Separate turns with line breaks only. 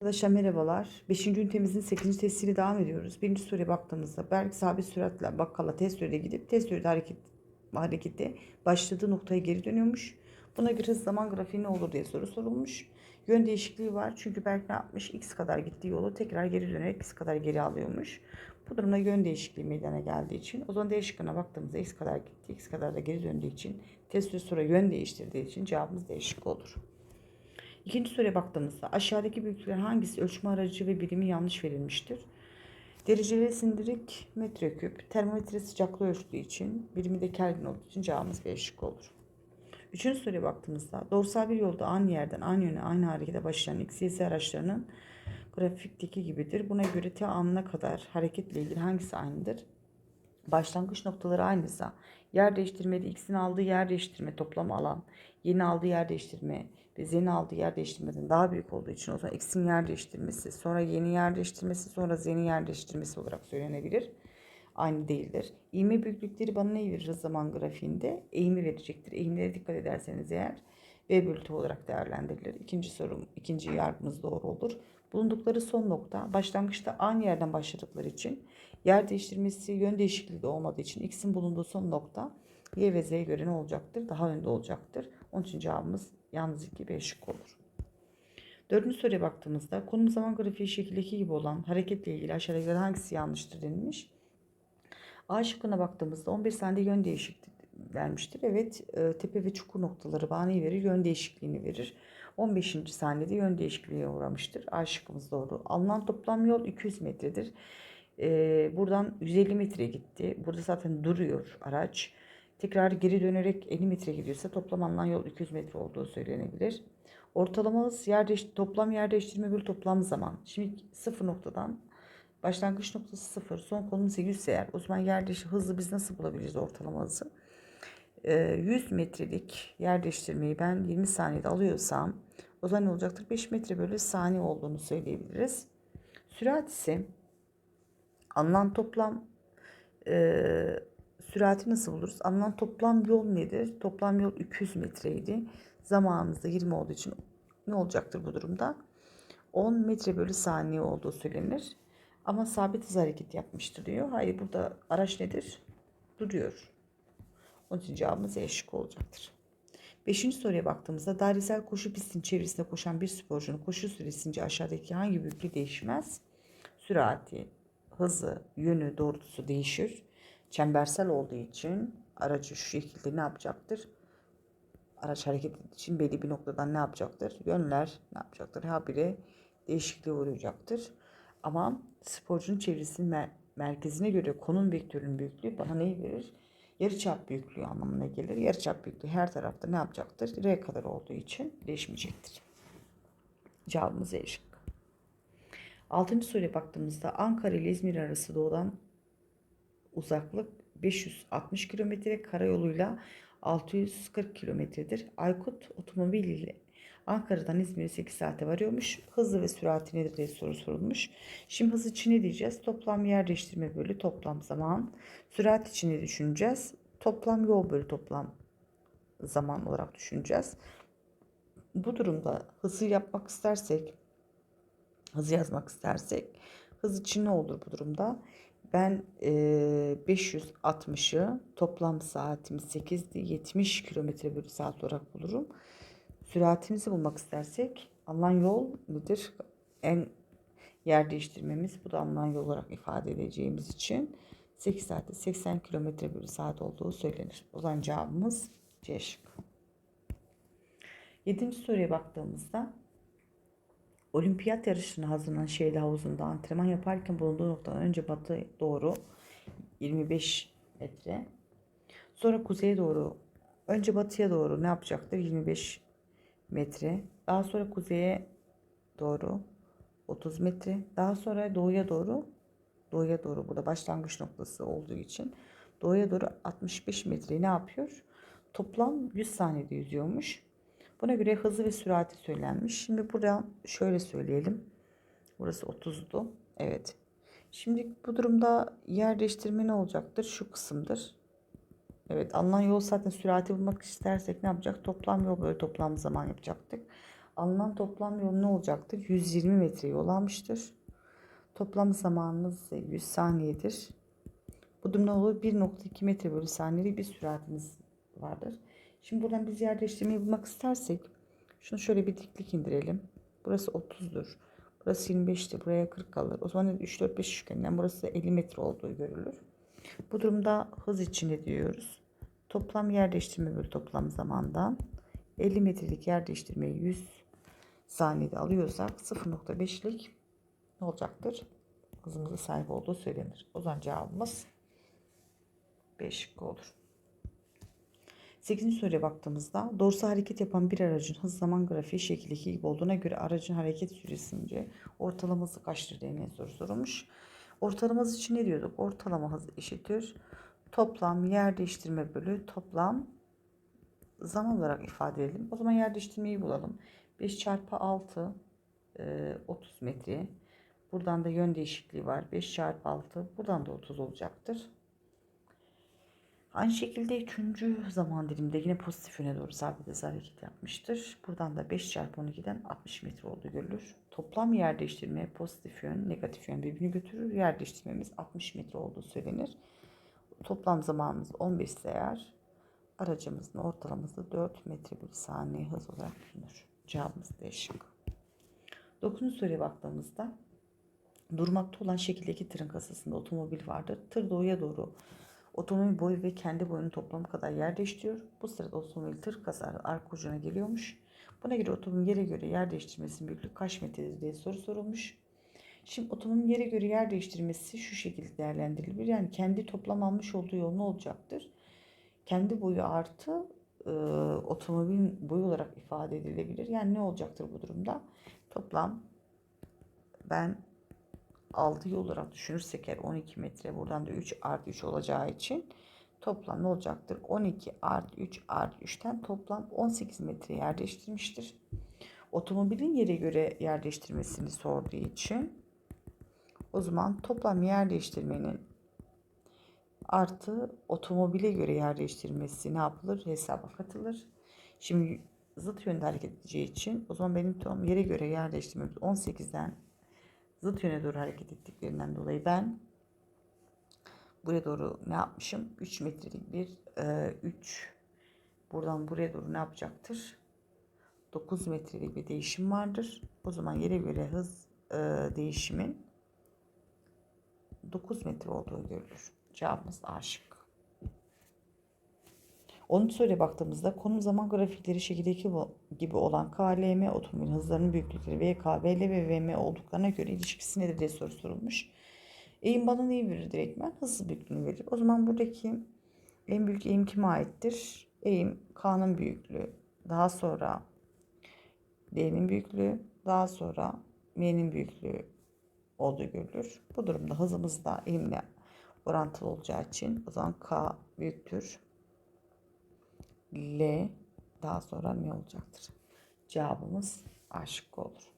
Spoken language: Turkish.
Arkadaşlar merhabalar. 5. ünitemizin 8. testiyle devam ediyoruz. Birinci soruya baktığımızda Berk sabit süratle bakkala test sürede gidip test sürede hareket, harekette başladığı noktaya geri dönüyormuş. Buna göre zaman grafiği ne olur diye soru sorulmuş. Yön değişikliği var çünkü Berk ne yapmış? X kadar gittiği yolu tekrar geri dönerek X kadar geri alıyormuş. Bu durumda yön değişikliği meydana geldiği için o zaman D şıkkına baktığımızda X kadar gitti, X kadar da geri döndüğü için test süre sonra yön değiştirdiği için cevabımız D şıkkı olur. İkinci soruya baktığımızda aşağıdaki büyüklükler hangisi ölçme aracı ve birimi yanlış verilmiştir? Dereceli sindirik metreküp, termometre sıcaklığı ölçtüğü için, birimi de Kelvin olduğu için cevabımız B şıkkı olur. Üçüncü soruya baktığımızda doğrusal bir yolda aynı yerden aynı yöne aynı harekete başlayan X, Y, araçlarının grafikteki gibidir. Buna göre T anına kadar hareketle ilgili hangisi aynıdır? Başlangıç noktaları aynıysa yer değiştirmede X'in aldığı yer değiştirme toplam alan yeni aldığı yer değiştirme Z'nin aldığı yer değiştirmeden daha büyük olduğu için o zaman X'in yer değiştirmesi sonra yeni yer değiştirmesi sonra Z'nin yer değiştirmesi olarak söylenebilir. Aynı değildir. İğme büyüklükleri bana ne verir zaman grafiğinde? Eğimi verecektir. Eğimlere dikkat ederseniz eğer V bölü olarak değerlendirilir. İkinci sorum, ikinci yargımız doğru olur. Bulundukları son nokta başlangıçta aynı yerden başladıkları için yer değiştirmesi yön değişikliği de olmadığı için x'in bulunduğu son nokta y ve z'ye göre ne olacaktır? Daha önde olacaktır. Onun için cevabımız yalnız 2 B şık olur. Dördüncü soruya baktığımızda konum zaman grafiği şekildeki gibi olan hareketle ilgili aşağıdakilerden hangisi yanlıştır denilmiş. A şıkkına baktığımızda 11 saniyede yön değişikliği vermiştir. Evet e, tepe ve çukur noktaları bana neyi verir? Yön değişikliğini verir. 15. saniyede yön değişikliğine uğramıştır. A şıkkımız doğru. Alınan toplam yol 200 metredir. Ee, buradan 150 metre gitti. Burada zaten duruyor araç. Tekrar geri dönerek 50 metre gidiyorsa toplam alınan yol 200 metre olduğu söylenebilir. Ortalamamız yer değiş toplam yer değiştirme bölü toplam zaman. Şimdi sıfır noktadan başlangıç noktası sıfır, son konumuz 100 eğer. O zaman yer hızı biz nasıl bulabiliriz ortalama hızı? 100 metrelik yer değiştirmeyi ben 20 saniyede alıyorsam o zaman ne olacaktır? 5 metre bölü saniye olduğunu söyleyebiliriz. Sürat ise alınan toplam e, sürati nasıl buluruz? Alınan toplam yol nedir? Toplam yol 200 metreydi. Zamanımızda 20 olduğu için ne olacaktır bu durumda? 10 metre bölü saniye olduğu söylenir. Ama sabit hız hareket yapmıştır diyor. Hayır burada araç nedir? Duruyor. Onun için cevabımız E olacaktır. Beşinci soruya baktığımızda dairesel koşu pistinin çevresinde koşan bir sporcunun koşu süresince aşağıdaki hangi büyüklüğü değişmez? Sürati, hızı, yönü, doğrultusu değişir. Çembersel olduğu için aracı şu şekilde ne yapacaktır? Araç hareket için belli bir noktadan ne yapacaktır? Yönler ne yapacaktır? Habire değişikliğe uğrayacaktır. Ama sporcunun çevresinin mer- merkezine göre konum vektörünün büyüklüğü bana neyi verir? Yarıçap büyüklüğü anlamına gelir. Yarıçap büyüklüğü her tarafta ne yapacaktır? R kadar olduğu için değişmeyecektir. Cevabımız E. Altıncı soruya baktığımızda Ankara ile İzmir arası doğudan uzaklık 560 kilometre karayoluyla 640 kilometredir. Aykut otomobil ile Ankara'dan İzmir'e 8 saate varıyormuş. Hızı ve sürati nedir diye soru sorulmuş. Şimdi hız için ne diyeceğiz? Toplam yer değiştirme bölü toplam zaman. Sürat için ne düşüneceğiz? Toplam yol bölü toplam zaman olarak düşüneceğiz. Bu durumda hızı yapmak istersek, hızı yazmak istersek, hız için ne olur bu durumda? Ben e, 560'ı toplam saatimiz 8'di 70 kilometre bölü saat olarak bulurum. Süratimizi bulmak istersek alınan yol nedir? En yer değiştirmemiz bu da alınan yol olarak ifade edeceğimiz için 8 saatte 80 kilometre bölü saat olduğu söylenir. O zaman cevabımız C şıkkı. Yedinci soruya baktığımızda olimpiyat yarışına hazırlanan şehirli havuzunda antrenman yaparken bulunduğu noktadan önce batı doğru 25 metre. Sonra kuzeye doğru önce batıya doğru ne yapacaktır? 25 metre. Daha sonra kuzeye doğru 30 metre. Daha sonra doğuya doğru doğuya doğru burada başlangıç noktası olduğu için doğuya doğru 65 metre ne yapıyor? Toplam 100 saniyede yüzüyormuş. Buna göre hızı ve sürati söylenmiş. Şimdi burada şöyle söyleyelim. Burası 30'du. Evet. Şimdi bu durumda yer değiştirme ne olacaktır? Şu kısımdır. Evet alınan yol zaten sürati bulmak istersek ne yapacak? Toplam yol böyle toplam zaman yapacaktık. Alınan toplam yol ne olacaktır? 120 metre yol almıştır. Toplam zamanımız ise 100 saniyedir. Bu durumda olur 1.2 metre bölü saniyelik bir süratimiz vardır. Şimdi buradan biz yer değiştirmeyi bulmak istersek şunu şöyle bir diklik indirelim. Burası 30'dur. Burası 25'ti. Buraya 40 kalır. O zaman 3, 4, 5 üçgeninden burası 50 metre olduğu görülür. Bu durumda hız içinde diyoruz. Toplam yer değiştirme bölü toplam zamandan 50 metrelik yer değiştirmeyi 100 saniyede alıyorsak 0.5'lik ne olacaktır? Hızımıza sahip olduğu söylenir. O zaman cevabımız 5 şıkkı olur. 8. soruya baktığımızda doğrusu hareket yapan bir aracın hız zaman grafiği şekil 2 gibi olduğuna göre aracın hareket süresince ortalaması kaçtır diye soru sorulmuş. Ortalama hız için ne diyorduk? Ortalama hız eşittir. Toplam yer değiştirme bölü toplam zaman olarak ifade edelim. O zaman yer değiştirmeyi bulalım. 5 çarpı 6 e, 30 metre. Buradan da yön değişikliği var. 5 çarpı 6 buradan da 30 olacaktır. Aynı şekilde üçüncü zaman diliminde yine pozitif yöne doğru sabit hareket yapmıştır. Buradan da 5 çarpı 12'den 60 metre olduğu görülür. Toplam yer değiştirme pozitif yön, negatif yön birbirini götürür. Yer değiştirmemiz 60 metre olduğu söylenir. Toplam zamanımız 15 ise eğer aracımızın ortalaması 4 metre bölü saniye hız olarak bulunur. Cevabımız D şıkkı. 9. soruya baktığımızda durmakta olan şekildeki tırın kasasında otomobil vardır. Tır doğuya doğru otomobil boyu ve kendi boyunun toplamı kadar yer değiştiriyor. Bu sırada otomobil tır kasarı arka ucuna geliyormuş. Buna göre otomobilin yere göre yer değiştirmesinin büyüklüğü kaç metredir diye soru sorulmuş. Şimdi otomobilin yere göre yer değiştirmesi şu şekilde değerlendirilebilir. Yani kendi toplam almış olduğu yol ne olacaktır? Kendi boyu artı e, otomobilin boyu olarak ifade edilebilir. Yani ne olacaktır bu durumda? Toplam ben aldığı olarak düşünürsek eğer 12 metre buradan da 3 artı 3 olacağı için toplam ne olacaktır? 12 artı 3 artı 3'ten toplam 18 metre yer değiştirmiştir. Otomobilin yere göre yer değiştirmesini sorduğu için o zaman toplam yer değiştirmenin artı otomobile göre yer değiştirmesi ne yapılır? Hesaba katılır. Şimdi zıt yönde hareket edeceği için o zaman benim tam yere göre yer değiştirmemiz 18'den zıt yöne doğru hareket ettiklerinden dolayı ben buraya doğru ne yapmışım? 3 metrelik bir 3 buradan buraya doğru ne yapacaktır? 9 metrelik bir değişim vardır. O zaman yere göre hız e, değişimin 9 metre olduğu görülür. Cevabımız A şıkkı. 10. soruya baktığımızda konum zaman grafikleri şekildeki gibi olan KLM otomobil hızlarının büyüklükleri VKBL ve VM olduklarına göre ilişkisi nedir diye soru sorulmuş. Eğim bana neyi verir direktmen? Hız büyüklüğünü verir. O zaman buradaki en büyük eğim kime aittir? Eğim K'nın büyüklüğü. Daha sonra D'nin büyüklüğü. Daha sonra M'nin büyüklüğü olduğu görülür. Bu durumda hızımız da eğimle orantılı olacağı için o zaman K büyüktür. L daha sonra M olacaktır. Cevabımız A şıkkı olur.